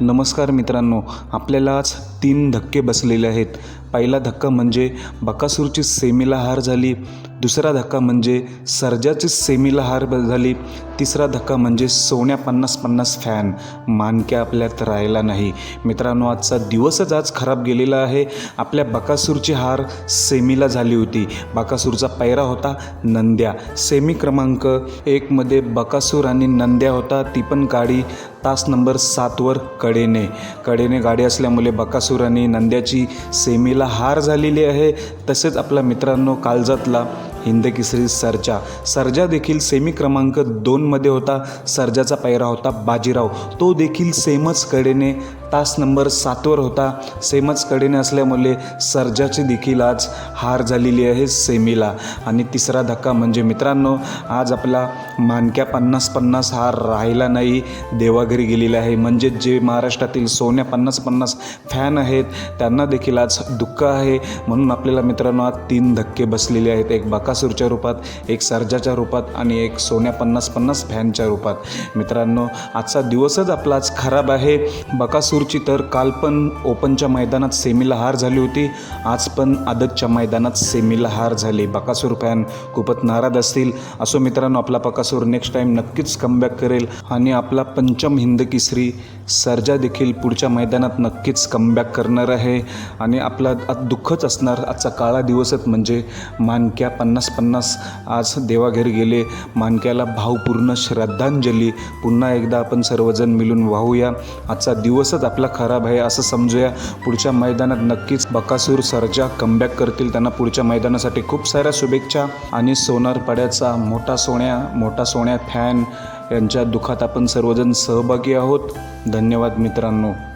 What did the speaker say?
नमस्कार मित्रांनो आपल्याला आज तीन धक्के बसलेले आहेत. पहिला धक्का म्हणजे बकासूरची सेमीला हार झाली. दुसरा धक्का म्हणजे सर्जाची सेमीला हार झाली. तिसरा धक्का म्हणजे सोन्या पन्नास पन्नास फॅन. मानक्या आपल्यात राहिला नाही. मित्रांनो आजचा दिवसच आज खराब गेलेला आहे. आपल्या बकासूरची हार सेमीला झाली होती. बकासूरचा पैरा होता नंद्या. सेमी क्रमांक एकमध्ये बकासूर आणि नंद्या होता. ती पण गाडी तास नंबर सातवर कडेने. कडेने गाडी असल्यामुळे बकासूर आणि नंद्याची सेमीला हार झालेली आहे तसेच आपला मित्रांनो कालजातला हिंद केसरी सर्जा. सर्जा देखील सेमी क्रमांक दोनमध्ये होता. सर्जाचा पैरा होता बाजीराव. तो देखील सेमच कडेने तास नंबर सातवर होता. सेमच कडेने असल्यामुळे सर्जाची देखील आज हार झालेली आहे सेमीला. आणि तिसरा धक्का म्हणजे मित्रांनो आज आपला मानक्या पन्नास पन्नास हार राहिला नाही. देवाघरी गेलेला आहे. म्हणजे जे महाराष्ट्रातील सोन्या पन्नास पन्नास फॅन आहेत त्यांना देखील आज दुःख आहे. म्हणून आपल्याला मित्रांनो आज तीन धक्के बसलेले आहेत. एक बकासूरच्या रूपात एक सर्जाच्या रूपात आणि एक सोन्या पन्नास पन्नास फॅनच्या रूपात. मित्रांनो आजचा दिवसच आपला आज खराब आहे. बकासूर बकासूरची तर काल पण ओपनच्या मैदानात सेमीला हार झाली होती. आज पण आदतच्या मैदानात सेमीला हार झाली. बकासूर फॅन खूपच नाराज असतील. असो मित्रांनो आपला बकासूर नेक्स्ट टाईम नक्कीच कमबॅक करेल. आणि आपला पंचम हिंद केसरी सर्जा देखील पुढच्या मैदानात नक्कीच कमबॅक करणार आहे. आणि आपला दुःखच असणार आजचा काळा दिवसच म्हणजे मानक्या पन्नास पन्नास आज देवाघरी गेले. मानक्याला भावपूर्ण श्रद्धांजली. पुन्हा एकदा आपण सर्वजण मिळून वाहूया. आजचा दिवसच आपला खराब आहे असं समजूया. पुढच्या मैदानात नक्कीच बकासूर सर्जा कमबॅक करतील त्यांना पुढच्या मैदानासाठी खूप साऱ्या शुभेच्छा. आणि सोनार पाड्याचा मोठा सोन्या मोठा सोन्या फॅन यांच्या दुःखात आपण सर्वजण सहभागी आहोत. धन्यवाद मित्रांनो.